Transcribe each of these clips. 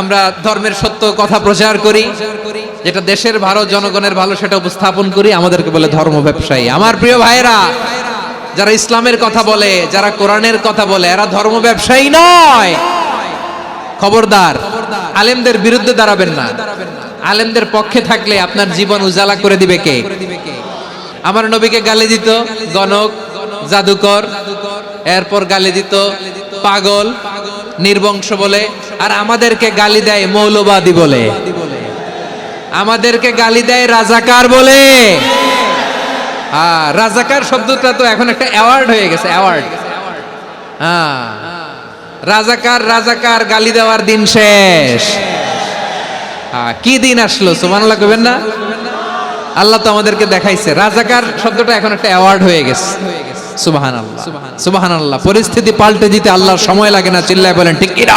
আমরা ধর্মের সত্য কথা প্রচার করি, যেটা দেশের ভালো, জনগণের ভালো, সেটা উপস্থাপন করি, আমাদেরকে বলে ধর্ম ব্যবসায়ী। আমার প্রিয় ভাইরা যারা ইসলামের কথা বলে, যারা কোরআনের কথা বলে, এরা ধর্ম ব্যবসায়ী নয়। খবরদার, আলেমদের বিরুদ্ধে দাঁড়াবেন না। আলেমদের পক্ষে থাকলে আপনার জীবন উজালা করে দিবে কে? আমার নবীকে গালি দিত গণক, জাদুকর, এরপর গালি দিত পাগল, নির্বংশ বলে আর আমাদেরকে গালি দেয় মৌলবাদী বলে। আমাদেরকে গালি দেয় রাজাকার বলে। হ্যাঁ রাজাকার শব্দটা তো এখন একটা অ্যাওয়ার্ড হয়ে গেছে অ্যাওয়ার্ড হ্যাঁ রাজাকার রাজাকার গালি দেওয়ার দিন শেষ। হ্যাঁ, কি দিন আসলো সুবহানাল্লাহ কবেন না? আল্লাহ তো আমাদেরকে দেখাইছে রাজাকার শব্দটা এখন একটা অ্যাওয়ার্ড হয়ে গেছে। সুবহানাল্লাহ সুবহানাল্লাহ। পরিস্থিতি পাল্টে দিতে আল্লাহ সময় লাগে না চিল্লায় বলেন ঠিক কিনা?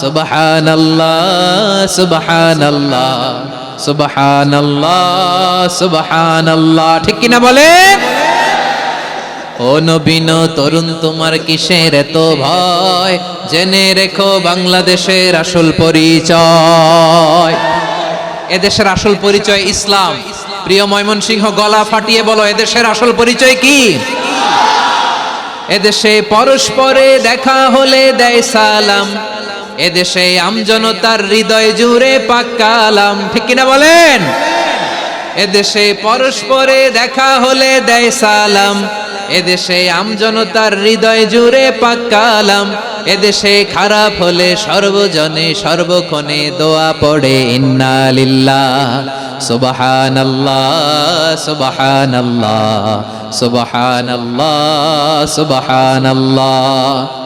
সুবহান আল্লাহ সুবহান আল্লাহ সুবহান আল্লাহ সুবহান ঠিক কিনা বলে? ও নবীন তরুণ তোমার কিসের এত ভয়? জেনে রেখো বাংলাদেশের আসল পরিচয়। এদেশের আসল পরিচয় ইসলাম। প্রিয় ময়মনসিংহ, গলা ফাটিয়ে বলো, এদেশের আসল পরিচয় কি? এদেশে পরস্পরে দেখা হলে দেয় সালাম। এদেশে আমজনতার হৃদয় জুড়ে পাক্কালাম ঠিক কিনা বলেন? এদেশে পরস্পরে দেখা হলে দেয় সালাম। এদেশে আমজনতার হৃদয় জুড়ে পাক্কালাম এদেশে খারাপ হলে সর্বজনে সর্বক্ষণে দোয়া পড়ে, ইন্না লিল্লাহ, সুবহানাল্লাহ সুবহানাল্লাহ সুবহানাল্লাহ সুবহানাল্লাহ।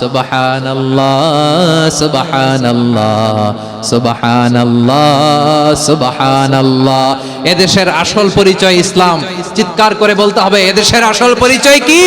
সুবহান الله সুবহান الله এদেশের আসল পরিচয় ইসলাম। চিৎকার করে বলতে হবে, এদেশের আসল পরিচয় কি?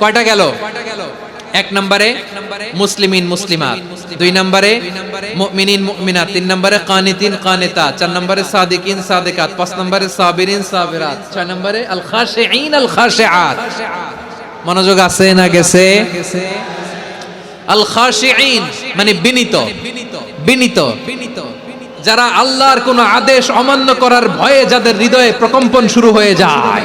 কয়টা গেল? এক নম্বরে মুসলিমিন, মুসলিমাত। দুই নম্বরে মুমিনিন, মুমিনাত। তিন নম্বরে কানিতিন, কানিতা। চার নম্বরে সাদিকিন, সাদিকাত। পাঁচ নম্বরে সাবিরিন, সাবিরাত। ছয় নম্বরে আল খাশিঈন আল খাশিআত মনোযোগ আছে না গেছে? আল খাশিঈন মানে বিনীত। বিনীত। যারা আল্লাহর কোন আদেশ অমান্য করার ভয়ে যাদের হৃদয়ে প্রকম্পন শুরু হয়ে যায়।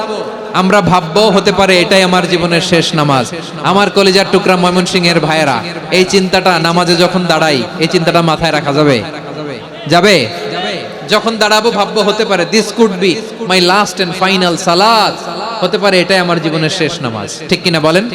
আমরা ভাববো হতে পারে এটাই আমার জীবনের শেষ নামাজ। আমার কলেজার টুকরা ময়মনসিং এর ভাইয়েরা, এই চিন্তাটা নামাজে যখন দাঁড়াই, এই চিন্তাটা মাথায় রাখা যাবে? যাবে? যখন দাঁড়াবো, ভাববো হতে পারে this could be my last and final salad হতে পারে এটাই আমার জীবনের শেষ নামাজ। ঠিক কিনা বলেন?